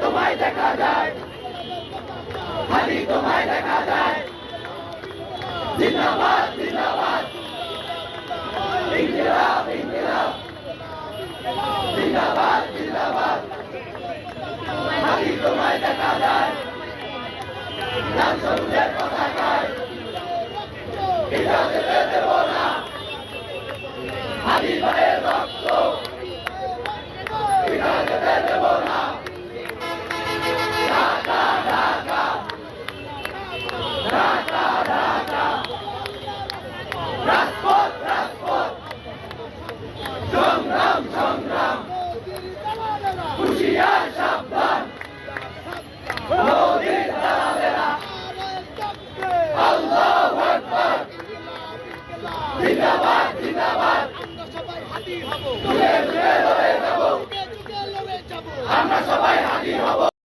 তোমায় দেখা যায় হাজি তোমায় দেখা যায় জিন্দাবাদ। জিন্দাবাদ সংগ্রাম সংগ্রাম হুশিয়ার আমরা সবাই